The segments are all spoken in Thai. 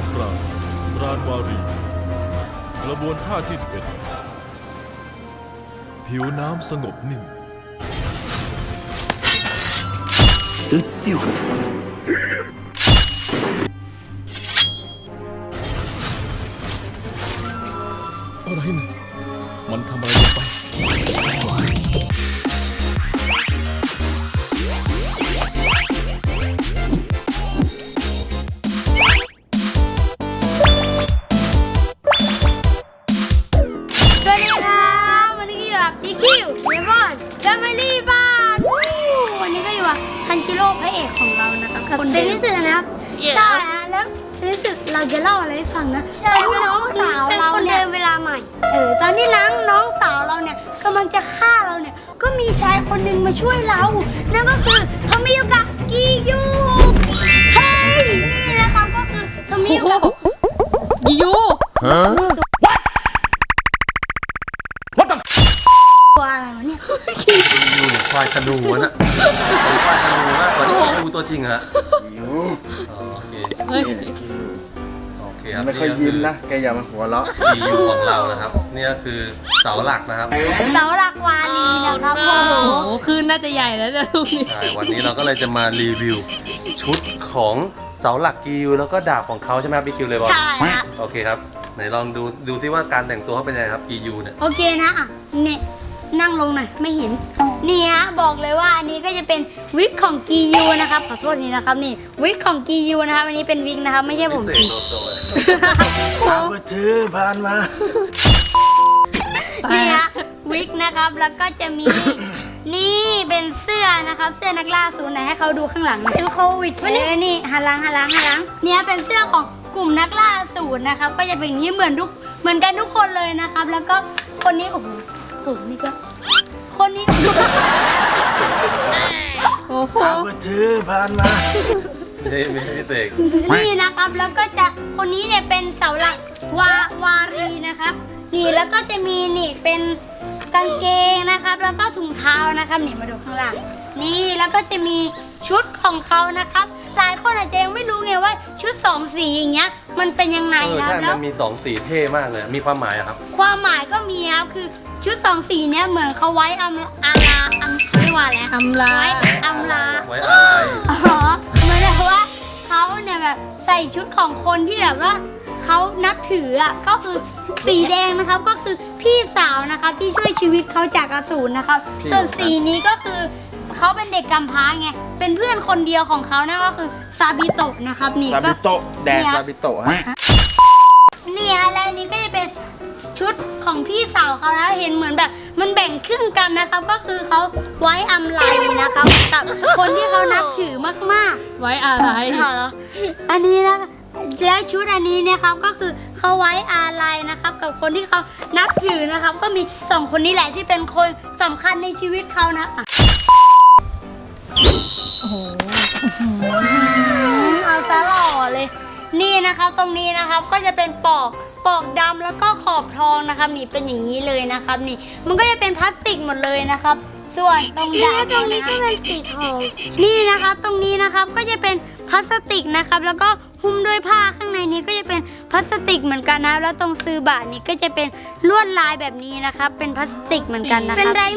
วปราณปราณวารีกระบวนท่าที่ 11 ผิวน้ำสงบนิ่งอึด คันชิโร่พระเอกของเรานะครับคนเซนิสึนะครับใช่ฮะแล้วเซนิสึเราจะเล่าอะไรให้ฟังนะใช่น้องสาวเราเนี่ยเวลาใหม่ เออตอนที่น้องน้องสาวเราเนี่ยกำลังจะฆ่าเราเนี่ย ก็มีชายคนหนึ่งมาช่วยเรา นั่นก็คือทอมิยุกะกิยูเฮ้ยนี่นะครับก็คือทอมิยุกะ ยูตัว ควายธนูนะควายธนูมากกว่าที่ดูตัวจริงอะอ๋อโอเคเฮ้ยโอเคครับไม่ค่อยยิ้มนะ แกอย่ามาหัวเราะทียูของเรานะครับนี่ก็คือเสาหลักนะครับเสาหลักวาลีนะครับโอ้โหโอ้โหคืนน่าจะใหญ่แล้วเนี่ยลูกนี้ใช่วันนี้เราก็เลยจะมารีวิวชุดของเสาหลักกิวแล้วก็ดาบของเขาใช่ไหมครับพี่คิวเลยบอลใช่ฮะโอเคครับ ไหนลองดูดูซิว่าการแต่งตัวเขาเป็นยังไงครับกิยูเนี่ย โอเคนะอะเนี่ย นั่งลงหน่อยไม่เห็น นี่ฮะบอกเลยว่าอันนี้ก็จะเป็นวิกของกียูนะครับขอโทษนี่นะครับนี่วิกของกียูนะครับอันนี้เป็นวิกนะครับไม่ใช่ผพิมเศษโลโซเลยเอาไปถือผ่านมานี่ฮะวิกนะครับแล้วก็จะมีนี่เป็นเสื้อนะครับเสื้อนักล่าศูนย์ไหนให้เขาดูข้างหลังหน่อยเป็นโควิดเออนี่หันหลังหันหลังหันหลังเนี่ยเป็นเสื้อของกลุ่มนักล่าศูนย์นะครับ ก็จะเป็นอย่างนี้เหมือนทุกเหมือนกันทุกคนเลยนะครับ แล้วก็คนนี้โอ้โห โอ้โหนี่ก็คนนี้โอ้โหเอาไปถือผ่านมาไม่ใช่ไม่ใช่พี่เสกนี่นะครับ แล้วก็จะคนนี้เนี่ยเป็นเสาหลักวาวารีนะครับ นี่แล้วก็จะมีนี่เป็นกางเกงนะครับ แล้วก็ถุงเท้านะครับนี่มาดูข้างล่างนี่แล้วก็จะมีชุดของเขานะครับ หลายคนอาจจะยังไม่รู้ไงว่าชุดสองสีอย่างเงี้ย มันเป็นยังไงเออนะใช่ แล้มัวนมีสองสีเท่มากเลย มีความหมายอะครับ ความหมายก็มีครับคือชุดสองสีเนี้ยเหมือนเขาไว้อำอาลาอำเขาเรียกว่าอะไรอำลาไว้อำลา ไว้อะไร อ๋อเหมือนแบบว่าเขาเนี่ยแบบใส่ชุดของคนที่แบบว่า เขานับถืออะก็คือสีแดงนะครับ ก็คือพี่สาวนะครับที่ช่วยชีวิตเขาจากอสูรนะครับ พี่ ส่วนสีนี้ก็คือเขาเป็นเด็กกำพร้าไงเป็นเพื่อนคนเดียวของเขานั่นก็คือซาบิโตะนะครับนี่ซาก็ บิโตะแดนเนี่ย ซาบิโตะฮะนี่ฮะและอันนี้ก็จะเป็นชุดของพี่สาวเขานะเห็นเหมือนแบบ มันแบ่งครึ่งกันนะครับ ก็คือเขาไว้อำไลนะครับกับคนที่เขานับถือมากๆ ไว้อะไร ค่ะเหรออันนี้นะ แล้วชุดอันนี้เนี่ยครับก็คือเขาไว้อาลัยนะครับ กับคนที่เขานับถือนะครับ ก็มีสองคนนี้แหละที่เป็นคนสำคัญในชีวิตเขานะอะโอ้โหเอาซะหล่อเลย นี่นะครับตรงนี้นะครับก็จะเป็นปอกปอกดำแล้วก็ขอบทองนะครับ นี่เป็นอย่างนี้เลยนะครับ นี่ มันก็จะเป็นพลาสติกหมดเลยนะครับ ส่วนตรงดาบตรงนี้ก็เป็นสีทองนี่นะครับ ตรงนี้นะครับก็จะเป็นพลาสติกนะครับ แล้วก็หุ้มด้วยผ้าข้างในนี้ก็จะเป็นพลาสติกเหมือนกันนะ แล้วตรงซื้อบาทนี้ก็จะเป็นลวดลายแบบนี้นะครับ เป็นพลาสติกเหมือนกันนะครับสีแดง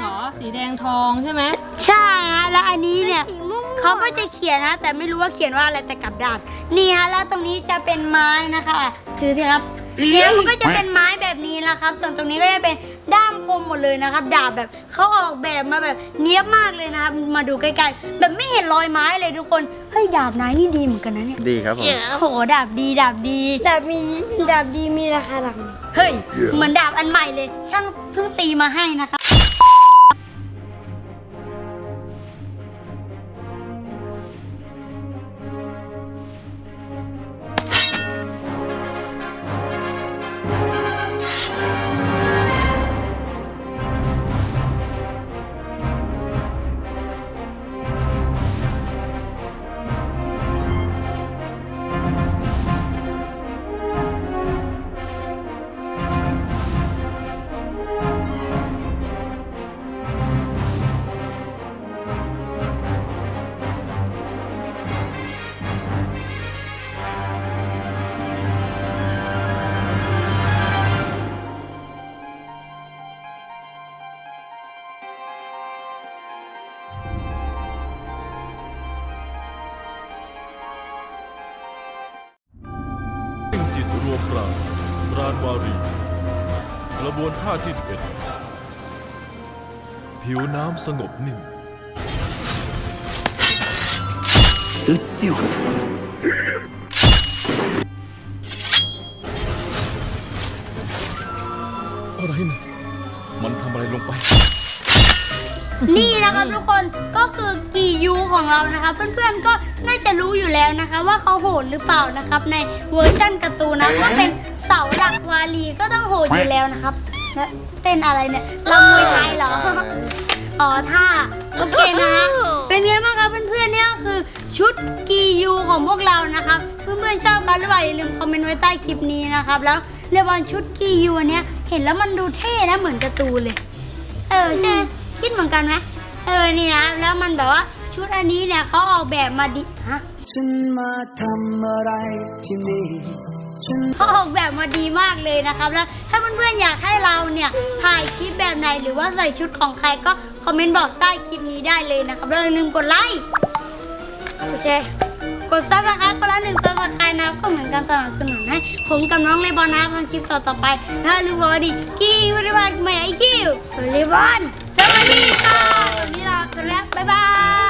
เหรอสีแดงทองใช่ไหมใช่ฮะแล้วอันนี้เนี่ยเขาก็จะเขียนนะแต่ไม่รู้ว่าเขียนว่าอะไรแต่กลับด้านนี่ฮะแล้วตรงนี้จะเป็นไม้นะคะอะถือสิครับ เนี่ยมันก็จะเป็นไม้แบบนี้นะครับ ส่วนตรงนี้ก็จะเป็นด้ามคมหมดเลยนะครับ ดาบแบบเขาออกแบบมาแบบเนี้ยบมากเลยนะครับ มาดูใกล้ๆ แบบไม่เห็นรอยไม้เลยทุกคน เฮ้ยดาบนายนี่ดีเหมือนกันนะเนี่ยดีครับผมโหดาบดีดาบดีดาบมีดาบดีมีราคาหลัก เฮ้ย เหมือนดาบอันใหม่เลย ช่างเพิ่งตีมาให้นะคะเรัวปราบราณวารีกระบวนท่าที่สิบเอ็ดผิวน้ำสงบนิ่ง อึดซิวอะไรนะมันทำอะไรลงไป นี่นะครับทุกคนก็คือกี่ยูของเรานะครับเพื่อนๆก็น่าจะรู้อยู่แล้วนะคะว่าเขาโหดหรือเปล่านะครับ ในเวอร์ชันการ์ตูนนะก็เป็นเสาหลักวาลีก็ต้องโหดอยู่แล้วนะครับและเต้นอะไรเนี่ยลำมวยไทยเหรออ๋อท่าโอเคนะฮะเป็นไงบ้างครับเพื่อนๆเนี่ยคือชุดกียูของพวกเรานะครับเพื่อนๆชอบกันหรือเปล่าอย่าลืมคอมเมนต์ไว้ใต้คลิปนี้นะครับแล้วเรบอนชุดกียูอันเนี้ยเห็นแล้วมันดูเท่นะเหมือนการ์ตูนเลย เออใช่ไหม คิดเหมือนกันไหมเออนี่นะแล้วมันแบบว่าชุดอันนี้เนี่ยเขาออกแบบมาดีฮะฉันมาทำอะไรที่นี่ฉันเขาออกแบบมาดีมากเลยนะครับ แล้วถ้าเพื่อนๆอยากให้เราเนี่ยถ่ายคลิปแบบไหนหรือว่าใส่ชุดของใครก็คอมเมนต์บอกใต้คลิปนี้ได้เลยนะครับแล้วอย่าลืมกดไลค์กดแชร์กดซับสไครต์คนละหนึ่งซับสไครต์นะครับก็เหมือนกันสนับสนุนให้ผมกับน้องเลบอนนะครับทำคลิปต่อๆไปถ้าลืมบอกว่าดีกี้บริบาลใหม่ไอคิวเลบอน วัสดีค่ะวันนี้ลาตอแล้วบ๊ายบาย